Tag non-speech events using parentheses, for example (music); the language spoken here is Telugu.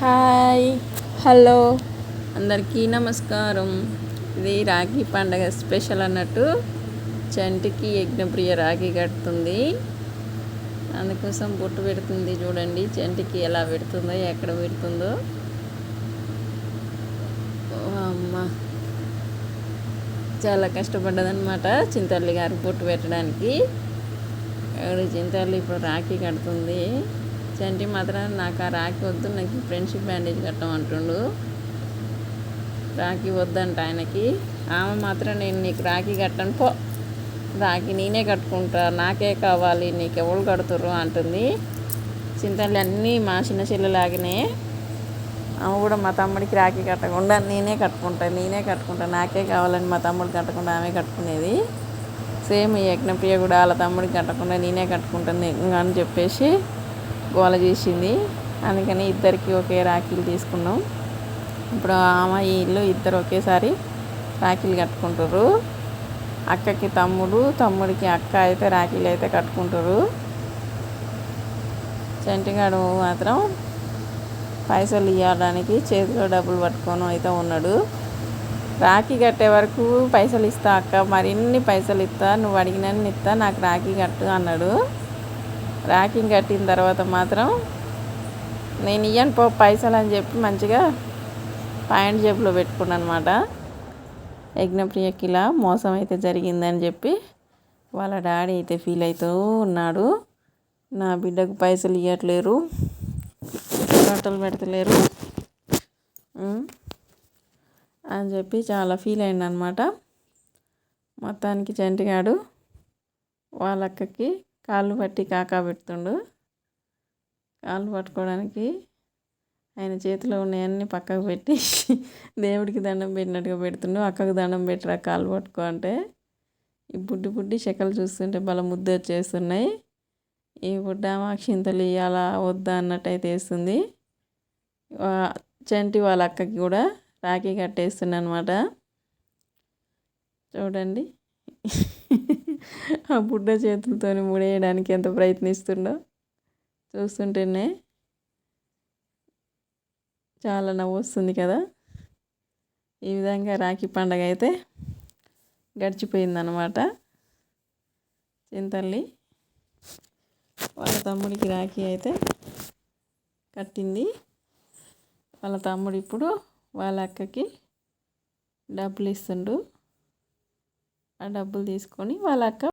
హాయ్. హలో. అందరికీ నమస్కారం. ఇది రాఖీ పండగ స్పెషల్ అన్నట్టు చంటికి యజ్ఞప్రియ రాఖీ కడుతుంది. అందుకోసం బొట్టు పెడుతుంది చూడండి. చంటికి ఎలా పెడుతుందో ఎక్కడ పెడుతుందో. అమ్మ చాలా కష్టపడ్డదనమాట చింతల్లి గారికి బొట్టు పెట్టడానికి. చింతల్లి ఇప్పుడు రాఖీ కడుతుంది? చంటి మాత్రం నాకు ఆ రాఖీ వద్దు నాకు ఫ్రెండ్షిప్ బ్యాండేజ్ కట్టమంటుండు రాఖీ వద్దంట ఆయనకి. ఆమె మాత్రం నేను నీకు రాఖీ కట్టను పో. రాఖీ నేనే కట్టుకుంటా నాకే కావాలి నీకు ఎవరు కడుతుర్రు అంటుంది. చింతల్లి అన్నీ మా చిన్న చెల్లెలాగానే ఆమె కూడా మా తమ్ముడికి రాఖీ కట్టకుండా నేనే కట్టుకుంటా నేనే కట్టుకుంటా నాకే కావాలని మా తమ్ముడు కట్టకుండా ఆమె కట్టుకునేది. సేమ్ ఈ యజ్ఞప్రియ కూడా వాళ్ళ తమ్ముడికి కట్టకుండా నేనే కట్టుకుంటాను అని చెప్పేసి గోల చేసింది. అందుకని ఇద్దరికి ఒకే రాఖీలు తీసుకున్నాం. ఇప్పుడు ఆమె ఇల్లు ఇద్దరు ఒకేసారి రాఖీలు కట్టుకుంటారు. అక్కకి తమ్ముడు తమ్ముడికి అక్క అయితే రాఖీలు అయితే కట్టుకుంటారు. చంటిగాడు మాత్రం పైసలు ఇవ్వడానికి చేతిలో డబ్బులు పట్టుకొని అయితే ఉన్నాడు. రాఖీ కట్టే వరకు పైసలు ఇస్తా అక్క మరిన్ని పైసలు ఇస్తా నువ్వు అడిగినన్ని ఇస్తా నాకు రాఖీ కట్టు అన్నాడు. ర్యాకింగ్ కట్టిన తర్వాత మాత్రం నేను ఇయ్యను పో పైసలు అని చెప్పి మంచిగా పాయింట్ జేబులో పెట్టుకున్నాను అనమాట యజ్ఞప్రియకి ఇలా మోసం అయితే జరిగిందని చెప్పి వాళ్ళ డాడీ అయితే ఫీల్ అవుతూ ఉన్నాడు. నా బిడ్డకు పైసలు ఇవ్వట్లేరు బట్టలు పెడతలేరు అని చెప్పి చాలా ఫీల్ అయింది అనమాట మొత్తానికి చంటిగాడు వాళ్ళ అక్కకి కాళ్ళు పట్టి కాకా పెడుతుండు. కాళ్ళు పట్టుకోవడానికి ఆయన చేతిలో ఉన్నాయన్నీ పక్కకు పెట్టి (laughs) దేవుడికి దండం పెట్టినట్టుగా పెడుతుండు. అక్కకు దండం పెట్టరా కాళ్ళు పట్టుకో అంటే. ఈ బుడ్డి బుడ్డి చెక్కలు చూస్తుంటే బల ముద్ద వచ్చేస్తున్నాయి. ఈ బుడ్డ మాక్షింతలు ఇవ్వాలా వద్దా అన్నట్టయితే వేస్తుంది. చంటి వాళ్ళ అక్కకి కూడా రాఖీ కట్టేస్తుంది అనమాట చూడండి. (laughs) ఆ బుడ్డ చేతులతో ముడేయడానికి ఎంత ప్రయత్నిస్తుండో చూస్తుంటేనే చాలా నవ్వు వస్తుంది కదా. ఈ విధంగా రాఖీ పండగ అయితే గడిచిపోయిందనమాట చింతల్లి వాళ్ళ తమ్ముడికి రాఖీ అయితే కట్టింది. వాళ్ళ తమ్ముడు ఇప్పుడు వాళ్ళ అక్కకి డబ్బులు ఇస్తుండు. ఆ డబ్బులు తీసుకొని వాళ్ళ అక్క